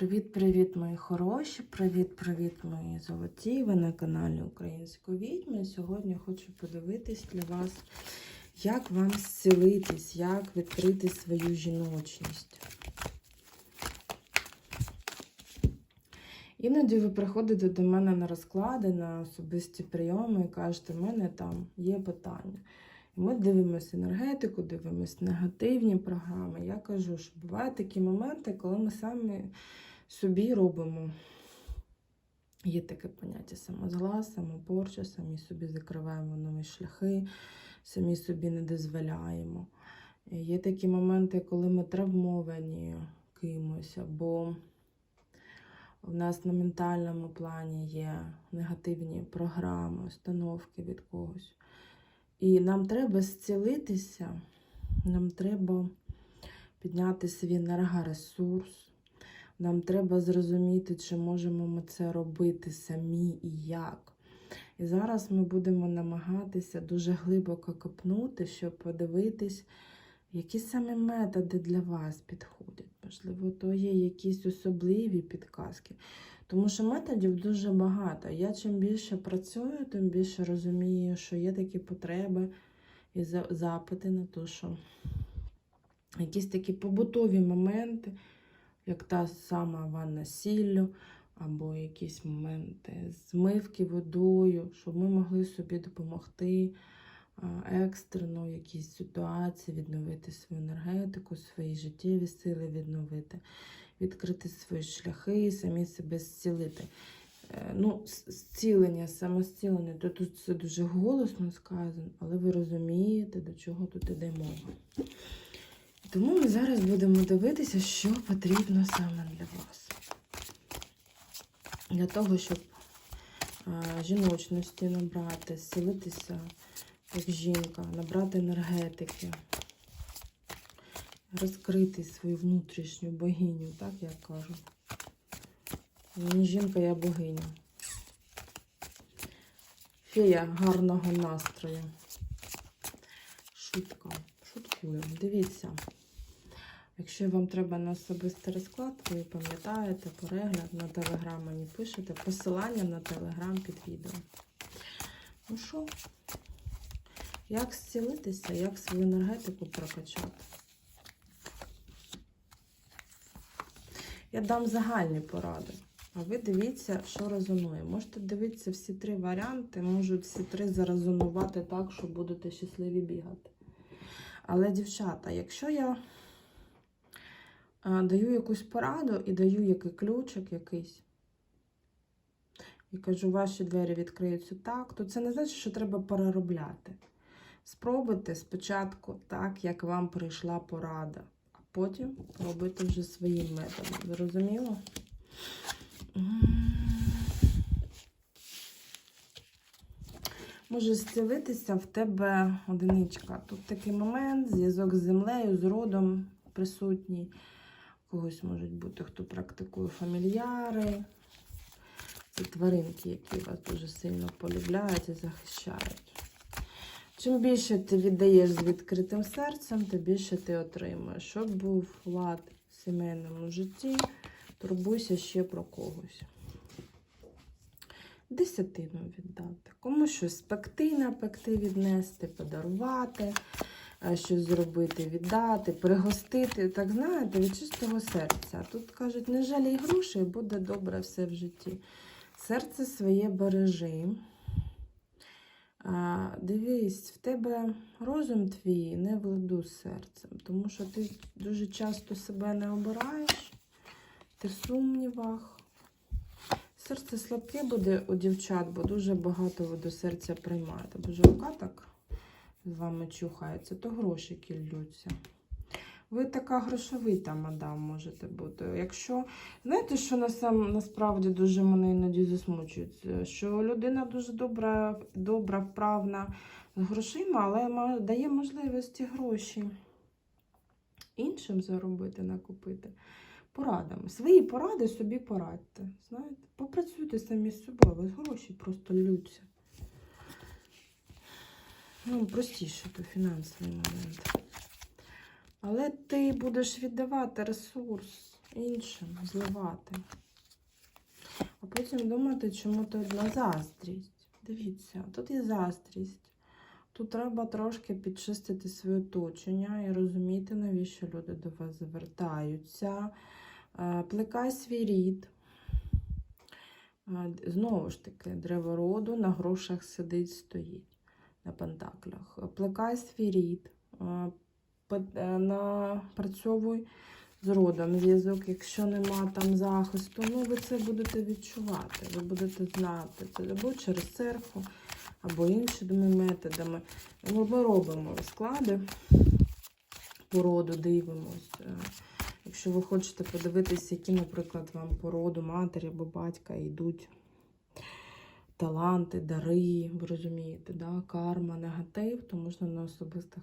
Привіт-привіт, мої хороші! Привіт-привіт, мої золоті! Ви на каналі Української відьми. Сьогодні хочу подивитись для вас, як вам зцілитись, як відкрити свою жіночність. Іноді ви приходите до мене на розклади, на особисті прийоми і кажете, в мене там є питання. Ми дивимося енергетику, дивимося негативні програми. Я кажу, що бувають такі моменти, коли ми самі собі робимо. Є таке поняття самозглас, самопорча, самі собі закриваємо нові шляхи, самі собі не дозволяємо. Є такі моменти, коли ми травмовані кимось, або в нас на ментальному плані є негативні програми, установки від когось. І нам треба зцілитися, нам треба підняти свій енергоресурс, нам треба зрозуміти, чи можемо ми це робити самі і як. І зараз ми будемо намагатися дуже глибоко копнути, щоб подивитись, які саме методи для вас підходять. Можливо, то є якісь особливі підказки. Тому що методів дуже багато. Я чим більше працюю, тим більше розумію, що є такі потреби і запити на те, що якісь такі побутові моменти, як та сама ванна сіллю, або якісь моменти змивки водою, щоб ми могли собі допомогти екстрено в якійсь ситуації, відновити свою енергетику, свої життєві сили відновити відкрити свої шляхи, самі себе зцілити. Е, Ну, зцілення, самозцілення, то тут це дуже голосно сказано, але ви розумієте, до чого тут іде мова. Тому ми зараз будемо дивитися, що потрібно саме для вас. Для того, щоб е, жіночності набрати, зцілитися як жінка, набрати енергетики розкрити свою внутрішню богиню, так я кажу. Не жінка, я богиня. Фея гарного настрою. Шутка. Шуткую. Дивіться. Якщо вам треба на особистий розклад, ви пам'ятаєте перегляд на телеграм мені пишете. Посилання на телеграм під відео. Ну що? Як зцілитися, як свою енергетику прокачати? Я дам загальні поради. А ви дивіться, що резонує. Можете дивитися всі три варіанти, можуть всі три зарезонувати так, що будете щасливі бігати. Але, дівчата, якщо я даю якусь пораду і даю який ключик якийсь, і кажу, ваші двері відкриються так, то це не значить, що треба переробляти. Спробуйте спочатку так, як вам прийшла порада а потім робити вже своїм методом. Зрозуміло? Може зцілитися в тебе одиничка. Тут такий момент, зв'язок з землею, з родом присутній. Когось можуть бути, хто практикує фамільяри. Це тваринки, які вас дуже сильно полюбляють і захищають. Чим більше ти віддаєш з відкритим серцем, тим більше ти отримуєш. Щоб був лад в сімейному житті, турбуйся ще про когось. Десятину віддати. Комусь щось спекти, напекти, віднести, подарувати, щось зробити, віддати, пригостити. Так знаєте, від чистого серця. Тут кажуть, не жалій грошей, буде добре все в житті. Серце своє бережи. Дивись, в тебе розум твій не в ладу з серцем, тому що ти дуже часто себе не обираєш, ти в сумнівах. Серце слабке буде у дівчат, бо дуже багато ви до серця приймаєте. Боже, рука так з вами чухається, то грошики ллються. Ви така грошовита, мадам, можете бути. Якщо, знаєте, що насам, насправді дуже мене іноді засмучують, що людина дуже добра, добра, вправна з грошима, але дає можливості гроші іншим заробити, накопити. Порадами. Свої поради собі порадьте. Знаєте, попрацюйте самі з собою, вас гроші просто лються. Ну, простіше, то фінансовий момент. Але ти будеш віддавати ресурс. іншим, зливати. А потім думати, чому то одна заздрість. Дивіться, тут є заздрість. Тут треба трошки підчистити своє оточення і розуміти, навіщо люди до вас звертаються. Е, Плекай свій рід. Е, Знову ж таки, древо роду на грошах сидить, стоїть на пентаклях. Плекай свій рід. Е, е, Напрацьовуй з родом зв'язок, якщо нема там захисту, ну ви це будете відчувати, ви будете знати це або через церкву, або іншими методами. Ми робимо розклади по роду, дивимось. Е, Якщо ви хочете подивитися, які, наприклад, вам по роду матері або батька йдуть таланти, дари, ви розумієте, да? карма, негатив, то можна на особистих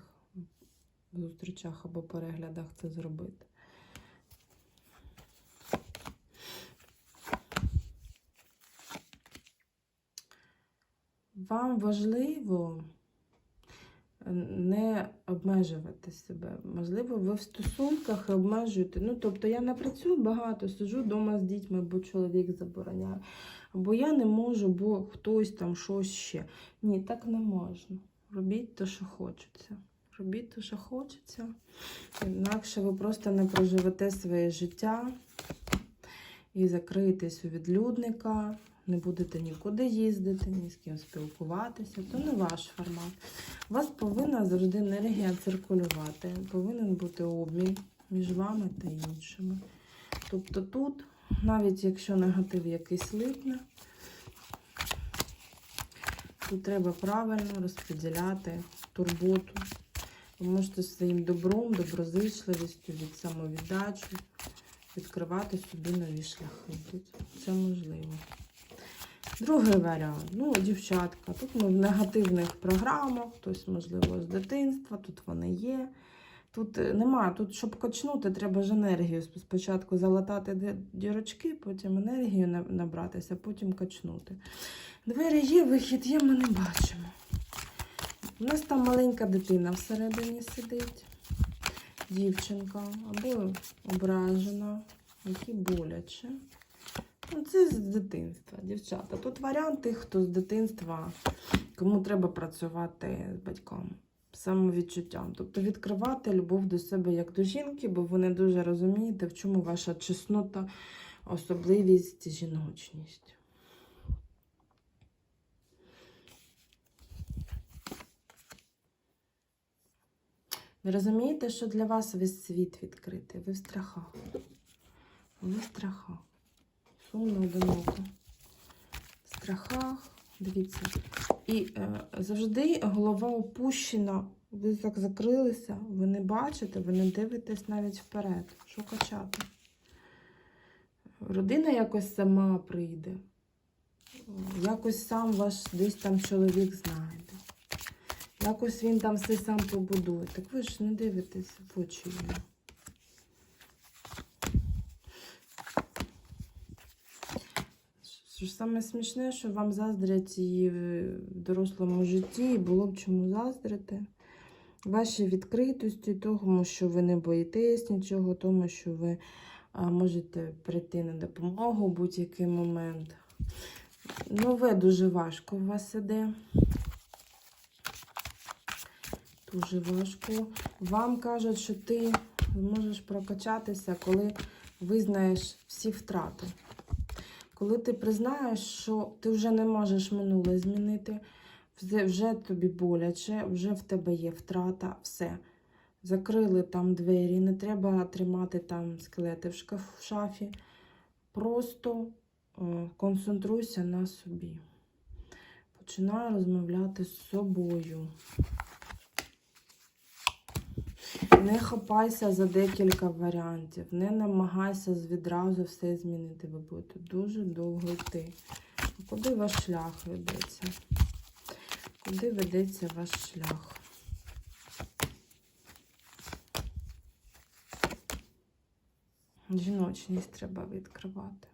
зустрічах або переглядах це зробити. Вам важливо не обмежувати себе. Можливо, ви в стосунках обмежуєте. Ну, тобто я не працюю багато, сиджу вдома з дітьми, бо чоловік забороняє. Або я не можу, бо хтось там щось ще. Ні, так не можна. Робіть те, що хочеться. Робіть те, що хочеться. Інакше ви просто не проживете своє життя і закриєтесь у відлюдника, не будете нікуди їздити, ні з ким спілкуватися. То не ваш формат. У вас повинна завжди енергія циркулювати. Повинен бути обмін між вами та іншими. Тобто тут, навіть якщо негатив якийсь липне, тут треба правильно розподіляти турботу. Ви можете своїм добром, доброзичливістю, від самовіддачі відкривати собі нові шляхи. Це можливо. Другий варіант. Ну, дівчатка. Тут ми в негативних програмах, хтось, можливо, з дитинства, тут вони є. Тут е, немає, тут, щоб качнути, треба ж енергію. Спочатку залатати дірочки, потім енергію набратися, потім качнути. Двері є, вихід є, ми не бачимо. У нас там маленька дитина всередині сидить, дівчинка або ображена, які боляче. Ну, це з дитинства, дівчата. Тут варіант тих, хто з дитинства, кому треба працювати з батьком, з самовідчуттям. Тобто відкривати любов до себе як до жінки, бо ви не дуже розумієте, в чому ваша чеснота, особливість, жіночність. Ви розумієте, що для вас весь світ відкритий? Ви в страхах. Ви в страхах. Сумно одиноко. В страхах. Дивіться. І е, завжди голова опущена. Ви так закрилися, ви не бачите, ви не дивитесь навіть вперед. Що качати? Родина якось сама прийде. Якось сам ваш десь там чоловік знайде. Якось він там все сам побудує. Так ви ж не дивитесь в очі йому. Що ж саме смішне, що вам заздрять і в дорослому житті, і було б чому заздрити. Вашій відкритості, тому що ви не боїтесь нічого, тому що ви можете прийти на допомогу в будь-який момент. Нове дуже важко у вас іде. Дуже важко. Вам кажуть, що ти зможеш прокачатися, коли визнаєш всі втрати. Коли ти признаєш, що ти вже не можеш минуле змінити, вже, тобі боляче, вже в тебе є втрата, все. Закрили там двері, не треба тримати там скелети в шафі. Просто е, концентруйся на собі. Починай розмовляти з собою. Не хапайся за декілька варіантів, не намагайся відразу все змінити. Ви будете дуже довго йти. Куди ваш шлях ведеться? Куди ведеться ваш шлях? Жіночність треба відкривати.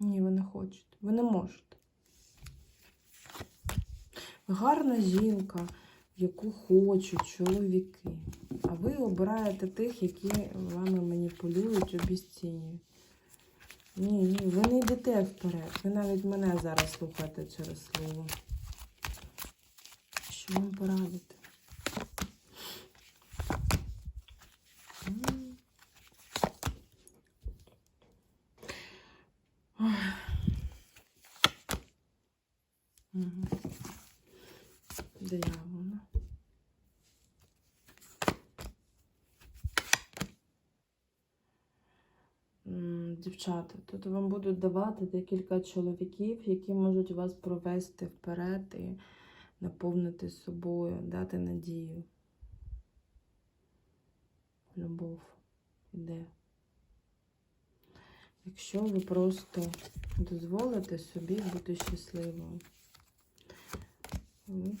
Ні, ви не хочете. Ви не можете. Гарна жінка, яку хочуть чоловіки. А ви обираєте тих, які вами маніпулюють, обіцінюють. Ні, ні, ви не йдете вперед. Ви навіть мене зараз слухаєте через слово. Що вам порадити? Мгм. Де я Дівчата, тут вам будуть давати декілька чоловіків, які можуть вас провести вперед і наповнити собою, дати надію. Любов іде. Якщо ви просто дозволите собі бути щасливою.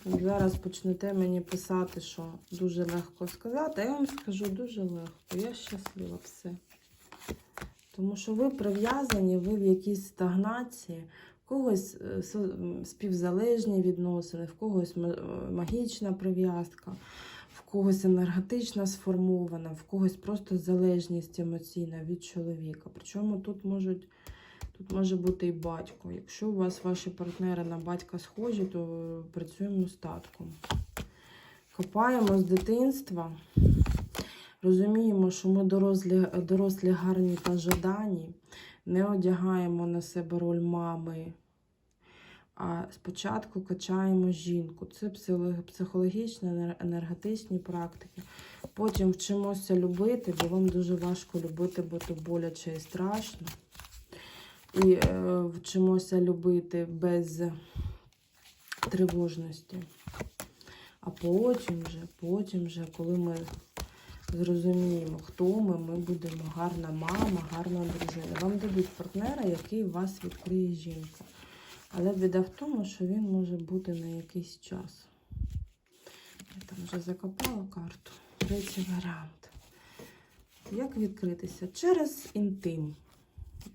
Зараз почнете мені писати, що дуже легко сказати, а я вам скажу дуже легко. Я щаслива все. Тому що ви прив'язані, ви в якійсь стагнації, в когось е, співзалежні відносини, в когось е, магічна прив'язка, в когось енергетична сформована, в когось просто залежність емоційна від чоловіка. Причому тут можуть. Тут може бути і батько. Якщо у вас ваші партнери на батька схожі, то е, працюємо з татком. Копаємо з дитинства. Розуміємо, що ми дорослі, дорослі гарні та жадані, не одягаємо на себе роль мами. А спочатку качаємо жінку. Це психологічні, енергетичні практики. Потім вчимося любити, бо вам дуже важко любити, бо то боляче і страшно. І е, вчимося любити без тривожності. А потім вже, потім вже, коли ми зрозуміємо, хто ми, ми будемо гарна мама, гарна дружина. Вам дадуть партнера, який вас відкриє жінка. Але біда в тому, що він може бути на якийсь час. Я там вже закопала карту. Третій варіант. Як відкритися? Через інтим.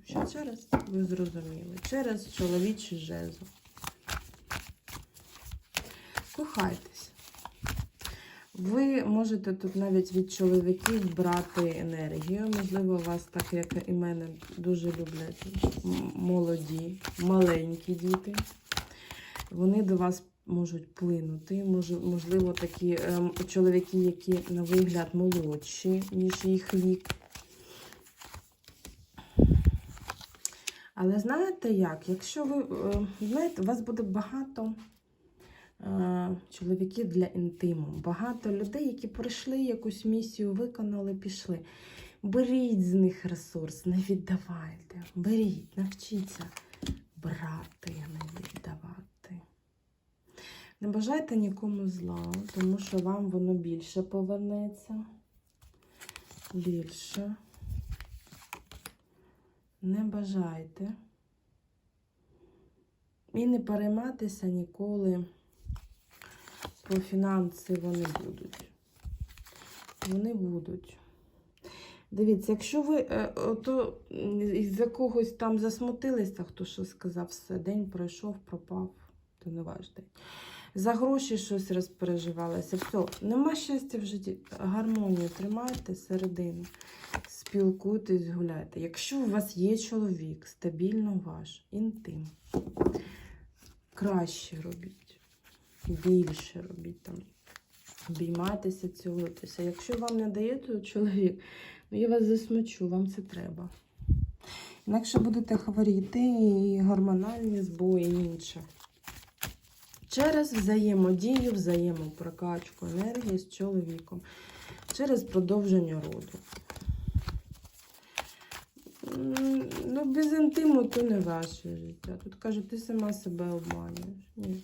Що через? Ви зрозуміли. Через чоловічий жезл. Кохайтесь. Ви можете тут навіть від чоловіків брати енергію. Можливо, вас, так як і мене, дуже люблять молоді, маленькі діти. Вони до вас можуть плинути. Можливо, такі ем, чоловіки, які на вигляд молодші, ніж їх вік. Але знаєте як? Якщо ви е, знаєте, у вас буде багато чоловіків для інтиму, багато людей, які пройшли якусь місію, виконали, пішли. Беріть з них ресурс, не віддавайте. Беріть, навчіться брати, а не віддавати. Не бажайте нікому зла, тому що вам воно більше повернеться. Більше. Не бажайте. І не перейматися ніколи про фінанси вони будуть. Вони будуть. Дивіться, якщо ви е, ото із-за когось там засмутилися, хто що сказав, все, день пройшов, пропав, то не ваш день. За гроші щось розпереживалося. Все, нема щастя в житті. Гармонію тримайте середину. Спілкуйтесь, гуляйте. Якщо у вас є чоловік, стабільно ваш, інтим, краще робіть, більше робіть там. Обіймайтеся, цілуйтеся. Якщо вам не дає той чоловік, ну я вас засмучу, вам це треба. Інакше будете хворіти і гормональні збої і інше. Через взаємодію, взаємопрокачку енергії з чоловіком, через продовження роду. Ну, без інтиму то не ваше життя. Тут кажуть, ти сама себе обманюєш. Ні.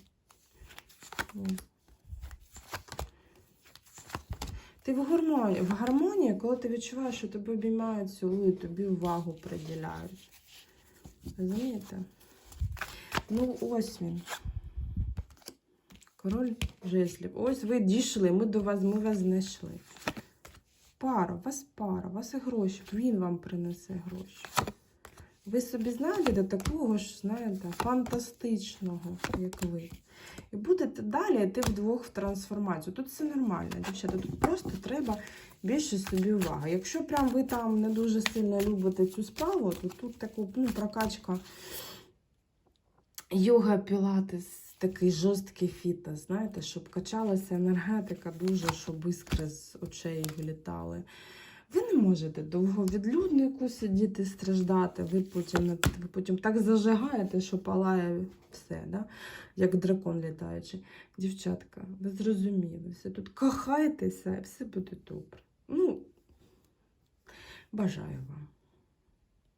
Ти в гармонії, в гармонії, коли ти відчуваєш, що тебе обіймають, цілують, тобі увагу приділяють. Розумієте? Ну, ось він. Король жеслів. Ось ви дійшли, ми до вас, ми вас знайшли. Пара, у вас пара, у вас і гроші. Він вам принесе гроші. Ви собі знайдете такого ж, знаєте, фантастичного, як ви. І будете далі йти вдвох в трансформацію. Тут все нормально, дівчата. Тут просто треба більше собі уваги. Якщо прям ви там не дуже сильно любите цю справу, то тут таку ну, прокачка йога, пілатес, такий жорсткий фітнес, знаєте, щоб качалася енергетика дуже, щоб іскри з очей вилітали. Ви не можете довго відлюднику сидіти, страждати. Ви потім, ви потім так зажигаєте, що палає все, да? як дракон літаючий. Дівчатка, ви зрозуміли все. Тут кохайтеся і все буде добре. Ну, бажаю вам.